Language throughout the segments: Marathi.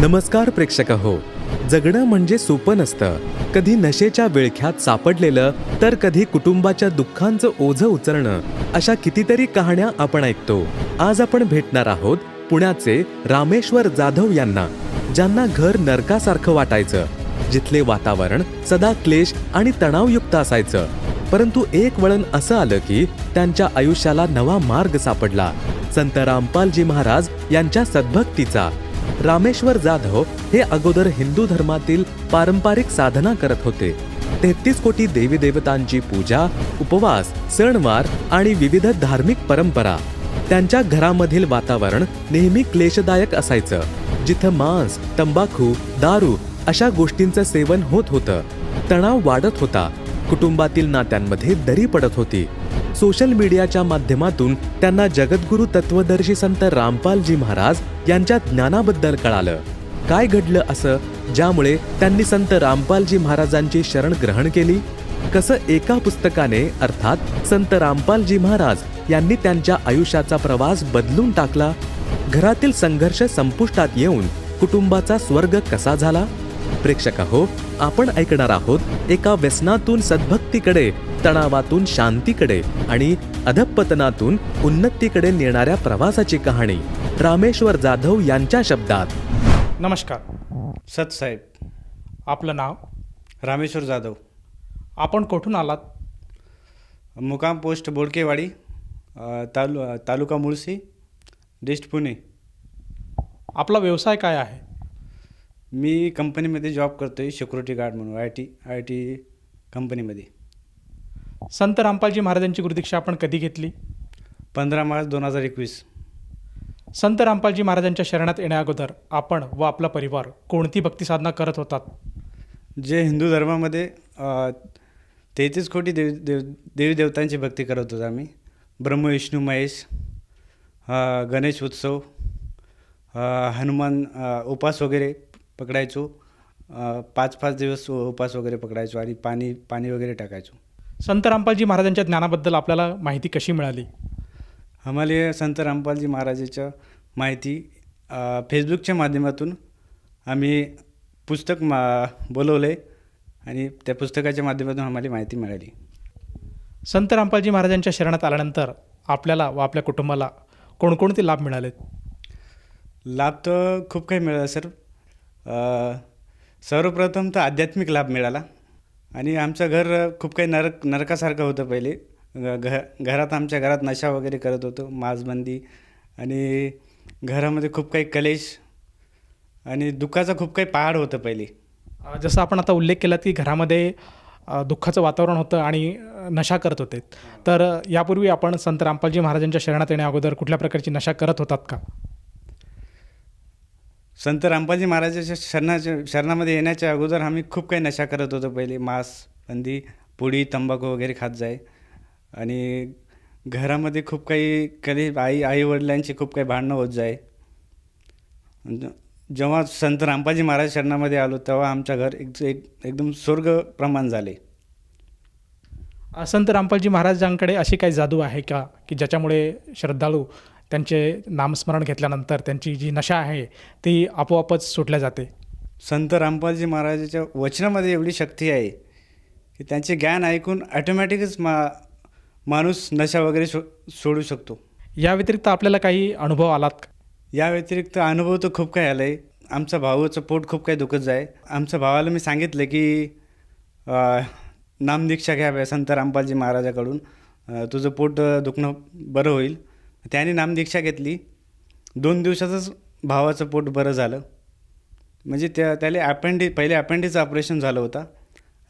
नमस्कार प्रेक्षक हो. जगणं म्हणजे सोपं नसतं. कधी नशेच्या विळख्यात सापडलेलं तर कधी कुटुंबाच्या दुःखांचं ओझं उचलणं अशा कितीतरी कहाण्या आपण ऐकतो. आज आपण भेटणार आहोत पुण्याचे रामेश्वर जाधव यांना ज्यांना घर नरकासारखं वाटायचं. जिथले वातावरण सदा क्लेश आणि तणावयुक्त असायचं. परंतु एक वळण असं आलं की त्यांच्या आयुष्याला नवा मार्ग सापडला. संत रामपालजी महाराज यांच्या सद्भक्तीचा रामेश्वर जाधव हे अगोदर हिंदू धर्मातील पारंपरिक साधना करत होते. तेहतीस कोटी देवी देवतांची पूजा उपवास सणवार आणि विविध धार्मिक परंपरा. त्यांच्या घरामधील वातावरण नेहमी क्लेशदायक असायचं. जिथं मांस तंबाखू दारू अशा गोष्टींचं सेवन होत होतं. तणाव वाढत होता. कुटुंबातील नात्यांमध्ये दरी पडत होती. सोशल मीडियाच्या माध्यमातून त्यांना जगद्गुरु तत्वदर्शी संत रामपालजी महाराज यांच्या ज्ञानाबद्दल कळालं. काय घडलं असं ज्यामुळे त्यांनी संत रामपालजी महाराजांची शरण ग्रहण केली? कसं एका पुस्तकाने अर्थात संत रामपालजी महाराज यांनी त्यांच्या आयुष्याचा प्रवास बदलून टाकला? घरातील संघर्ष संपुष्टात येऊन कुटुंबाचा स्वर्ग कसा झाला? प्रेक्षक हो आपण ऐकणार आहोत एका व्यसनातून सद्भक्तीकडे तणावातून शांतीकडे आणि अधपतनातून उन्नतीकडे नेणाऱ्या प्रवासाची कहाणी. रामेश्वर जाधव यांच्या शब्दात. नमस्कार. सतसाहेब आपलं नाव? रामेश्वर जाधव. आपण कुठून आलात? मुकाम पोस्ट बोडकेवाडी तालु तालुका मुळशी डिस्ट पुणे. आपला व्यवसाय काय आहे? मी कंपनीमध्ये जॉब करतो आहे सिक्युरिटी गार्ड म्हणून आय टी आय टी कंपनीमध्ये. संत रामपालजी महाराजांची गुरुदीक्षा आपण कधी घेतली? पंधरा मार्च दोन हजार एकवीस. संत रामपालजी महाराजांच्या शरणात येण्याअगोदर आपण व आपला परिवार कोणती भक्ती साधना करत होतात? जे हिंदू धर्मामध्ये तेहतीस कोटी देव देव देवी देवतांची भक्ती करत होतो आम्ही. ब्रह्म विष्णू महेश गणेश उत्सव हनुमान उपास वगैरे. पकडायचो. पाच पाच दिवस उपास वगैरे पकडायचो आणि पाणी पाणी वगैरे टाकायचो. संत रामपालजी महाराजांच्या ज्ञानाबद्दल आपल्याला माहिती कशी मिळाली? आम्हाला संत रामपालजी महाराजाच्या माहिती फेसबुकच्या माध्यमातून आम्ही पुस्तक मा बोलवलं आहे आणि त्या पुस्तकाच्या माध्यमातून आम्हाला माहिती मिळाली. संत रामपालजी महाराजांच्या शरणात आल्यानंतर आपल्याला व आपल्या कुटुंबाला कोणकोणते लाभ मिळालेत? लाभ तर खूप काही मिळाला सर. सर्वप्रथम तर आध्यात्मिक लाभ मिळाला. आणि आमचं घर खूप काही नरक नरकासारखं होतं पहिले. घ घरात आमच्या घरात नशा वगैरे करत होतो मांसबंदी. आणि घरामध्ये खूप काही कलेश आणि दुःखाचं खूप काही पहाड होतं पहिले. जसं आपण आता उल्लेख केला की घरामध्ये दुःखाचं वातावरण होतं आणि नशा करत होते. तर यापूर्वी आपण संत रामपालजी महाराजांच्या शरणात येण्या अगोदर कुठल्या प्रकारची नशा करत होतात का? संत रामपाजी महाराजाच्या शरणाच्या शरणामध्ये येण्याच्या अगोदर आम्ही खूप काही नशा करत होतो. पहिले मांस बंदी पुडी तंबाखू वगैरे खात जाय. आणि घरामध्ये खूप काही कधी आई आई वडिलांची खूप काही भांडणं होत जाय. जेव्हा संत रामपाजी महाराज शरणामध्ये आलो तेव्हा आमच्या घर एक एक एकदम स्वर्ग प्रमाण झाले. संत रामपालजी महाराजांकडे अशी काही जादू आहे का? की ज्याच्यामुळे श्रद्धाळू त्यांचे नामस्मरण घेतल्यानंतर त्यांची जी नशा आहे ती आपोआपच सुटल्या जाते. संत रामपालजी महाराजाच्या वचनामध्ये एवढी शक्ती आहे की त्यांचे ज्ञान ऐकून ॲटोमॅटिकच मा माणूस नशा वगैरे सो सोडू शकतो. या व्यतिरिक्त आपल्याला काही अनुभव आलात का? या व्यतिरिक्त अनुभव तर खूप काही आला आहे आमच्या भावाचं पोट खूप काही दुखत आहे आमच्या भावाला मी सांगितलं की नामदीक्षा घ्याव्या संत रामपालजी महाराजाकडून. तुझं पोट दुखणं बरं होईल. त्याने नामदीक्षा घेतली. दोन दिवसातच भावाचं पोट बरं झालं. म्हणजे त्या त्याला अपेंडि पहिले अपेंडिचं ऑपरेशन झालं होतं.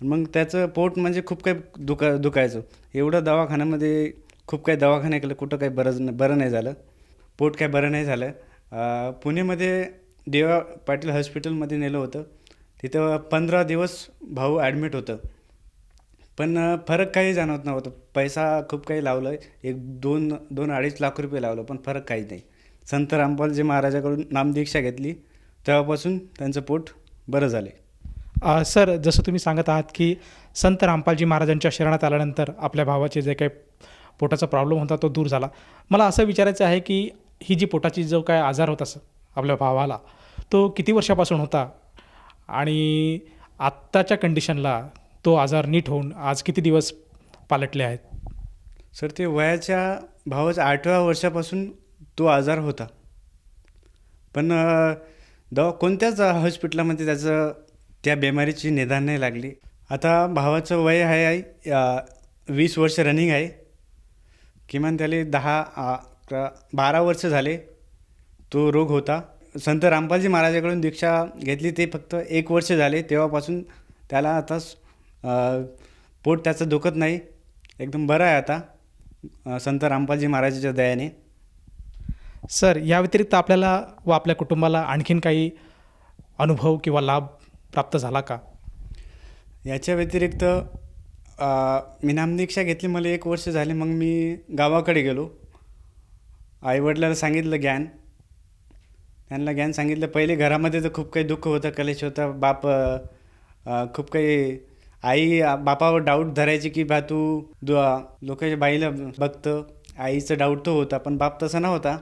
मग त्याचं पोट म्हणजे खूप काही दुखा दुखायचं. एवढं दवाखान्यामध्ये खूप काही दवाखाने केलं कुठं काही बरं बरं नाही झालं. पोट काय बरं नाही झालं. पुणेमध्ये देवा पाटील हॉस्पिटलमध्ये नेलं होतं. तिथं पंधरा दिवस भाऊ ॲडमिट होतं. पण फरक काही जाणवत नव्हतं. पैसा खूप काही लावलं. एक दोन दोन अडीच लाख रुपये लावलं पण फरक काही नाही. संत रामपालजी महाराजाकडून नामदीक्षा घेतली तेव्हापासून त्यांचं पोट बरं झाले. सर जसं तुम्ही सांगत आहात की संत रामपालजी महाराजांच्या शरणात आल्यानंतर आपल्या भावाचे जे काही पोटाचा प्रॉब्लेम होता तो दूर झाला. मला असं विचारायचं आहे की ही जी पोटाची जो काय आजार होता सर आपल्या भावाला तो किती वर्षापासून होता? आणि आत्ताच्या कंडिशनला तो आजार नीट होऊन आज किती दिवस पालटले आहेत? सर ते वयाच्या भावाच्या आठव्या वर्षापासून तो आजार होता. पण दवा कोणत्याच हॉस्पिटलामध्ये त्याचं त्या बिमारीची निदान नाही लागली. आता भावाचं वय आहे वीस वर्ष रनिंग आहे. किमान त्याला दहा अकरा बारा वर्ष झाले तो रोग होता. संत रामपालजी महाराजाकडून दीक्षा घेतली ते फक्त एक वर्ष झाले. तेव्हापासून त्याला आता स- पोट त्याचं दुखत नाही. एकदम बरं आहे आता. संत रामपालजी महाराजाच्या दयाने. सर या व्यतिरिक्त आपल्याला व आपल्या कुटुंबाला आणखीन काही अनुभव किंवा लाभ प्राप्त झाला का? याच्या व्यतिरिक्त मी नामदीक्षा घेतली. मला एक वर्ष झाले. मग मी गावाकडे गेलो. आईवडिलाला सांगितलं ज्ञान. त्यांना ज्ञान सांगितलं. पहिले घरामध्ये तर खूप काही दुःख होतं. कलेश होता. बाप खूप काही आई बापावर डाऊट धरायची की बा तू दु लोकांच्या बाईला बघतं आईचं डाऊट तो होता पण बाप तसा नव्हता.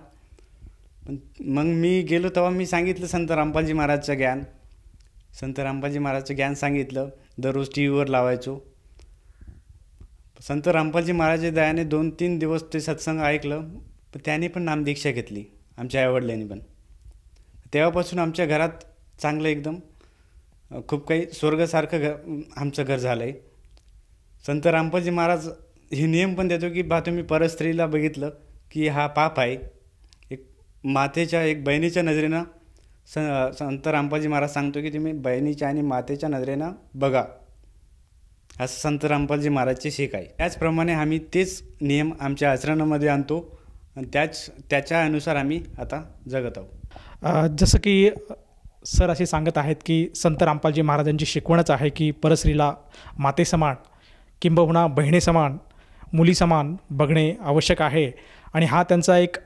पण मग मी गेलो तेव्हा मी सांगितलं संत रामपालजी महाराजचं ज्ञान. संत रामपालजी महाराजचं ज्ञान सांगितलं दररोज टी व्हीवर लावायचो. संत रामपालजी महाराजच्या दयाने दोन तीन दिवस ते सत्संग ऐकलं पण त्याने पण नामदीक्षा घेतली आमच्या आईवडिलांनी पण. तेव्हापासून आमच्या घरात चांगलं एकदम खूप काही स्वर्गासारखं घर आमचं घर झालं आहे संत रामपालजी महाराज हे नियम पण देतो की बा तुम्ही परस्त्रीला बघितलं की हा पाप आहे. एक मातेच्या एक बहिणीच्या नजरेनं स संत रामपालजी महाराज सांगतो की तुम्ही बहिणीच्या आणि मातेच्या नजरेनं बघा. असं संत रामपालजी महाराजची शिक आहे. त्याचप्रमाणे आम्ही तेच नियम आमच्या आचरणामध्ये आणतो. आणि त्याच त्याच्या अनुसार आम्ही आता जगत आहोत. जसं की सर असे सांगत आहेत की संत रामपालजी महाराजांची शिकवणच आहे की परस्त्रीला मातेसमान किंबहुना बहिणीसमान मुलीसमान बघणे आवश्यक आहे. आणि हा त्यांचा एक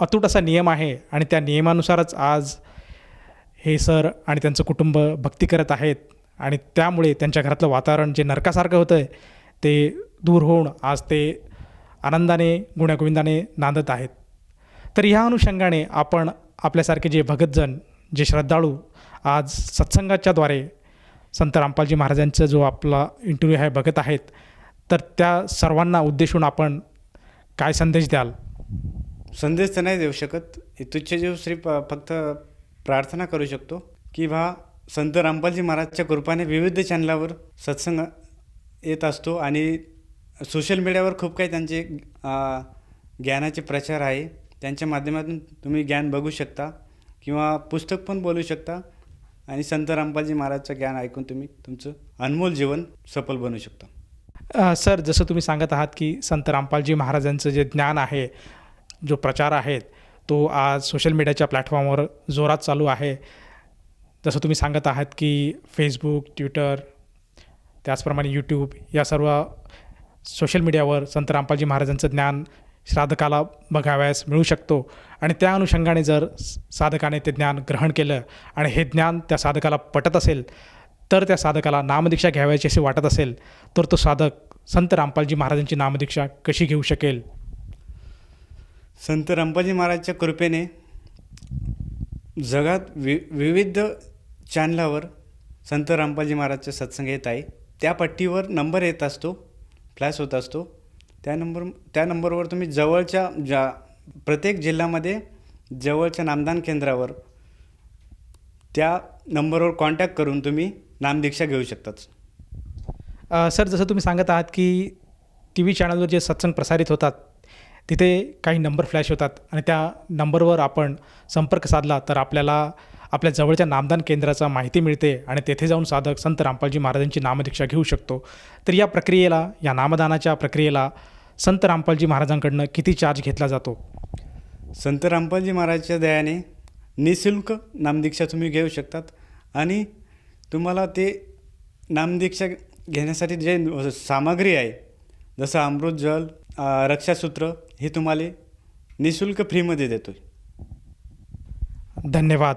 अतूट असा नियम आहे आणि त्या नियमानुसारच आज हे सर आणि त्यांचं कुटुंब भक्ती करत आहेत. आणि त्यामुळे त्यांच्या घरातलं वातावरण जे नरकासारखं होतं आहे ते दूर होऊन आज ते आनंदाने गुण्यागोविंदाने नांदत आहेत. तर ह्या अनुषंगाने आपण आपल्यासारखे जे भगतजन जे श्रद्धाळू आज सत्संगाच्याद्वारे संत रामपालजी महाराजांचा जो आपला इंटरव्ह्यू आहे बघत आहेत तर त्या सर्वांना उद्देशून आपण काय संदेश द्याल? संदेश तर नाही देऊ शकत. तुच्छ जीव श्री प फक्त प्रार्थना करू शकतो की बा संत रामपालजी महाराजच्या कृपाने विविध चॅनलावर सत्संग येत असतो आणि सोशल मीडियावर खूप काही त्यांचे ज्ञानाचे प्रचार आहे. त्यांच्या माध्यमातून तुम्ही ज्ञान बघू शकता. किंवा पुस्तक पण बोलू शकता. आणि संत रामपालजी महाराजचं ज्ञान ऐकून तुम्ही तुमचं अनमोल जीवन सफल बनवू शकता. सर जसं तुम्ही सांगत आहात की संत रामपालजी महाराजांचं जे ज्ञान आहे जो प्रचार आहे तो आज सोशल मीडियाच्या प्लॅटफॉर्मवर जोरात चालू आहे. जसं तुम्ही सांगत आहात की फेसबुक ट्विटर त्याचप्रमाणे यूट्यूब या सर्व सोशल मीडियावर संत रामपालजी महाराजांचं ज्ञान श्राद्धकाला बघावयास मिळू शकतो. आणि त्या अनुषंगाने जर साधकाने ते ज्ञान ग्रहण केलं आणि हे ज्ञान त्या साधकाला पटत असेल तर त्या साधकाला नामदीक्षा घ्यावयाची असे वाटत असेल तर तो साधक संत रामपालजी महाराजांची नामदीक्षा कशी घेऊ शकेल? संत रामपालजी महाराजच्या कृपेने जगात वि विविध चॅनलावर संत रामपालजी महाराजचे सत्संग येत आहे. त्या पट्टीवर नंबर येत असतो फ्लॅश होत असतो. त्या नंबर त्या नंबरवर तुम्ही जवळच्या ज्या प्रत्येक जिल्ह्यामध्ये जवळच्या नामदान केंद्रावर त्या नंबरवर कॉन्टॅक्ट करून तुम्ही नामदीक्षा घेऊ शकतात. सर जसं तुम्ही सांगत आहात की टी व्ही चॅनलवर जे सत्संग प्रसारित होतात तिथे काही नंबर फ्लॅश होतात आणि त्या नंबरवर आपण संपर्क साधला तर आपल्याला आपल्या जवळच्या नामदान केंद्राचा माहिती मिळते आणि तेथे जाऊन साधक संत रामपालजी महाराजांची नामदीक्षा घेऊ शकतो. तर या प्रक्रियेला या नामदानाच्या प्रक्रियेला संत रामपालजी महाराजांकडनं किती चार्ज घेतला जातो? संत रामपालजी महाराजच्या दयाने निशुल्क नामदीक्षा तुम्ही घेऊ शकतात आणि तुम्हाला ते नामदीक्षा घेण्यासाठी जे सामग्री आहे जसं अमृत जल रक्षासूत्र हे तुम्हाला निशुल्क फ्रीमध्ये देतो धन्यवाद.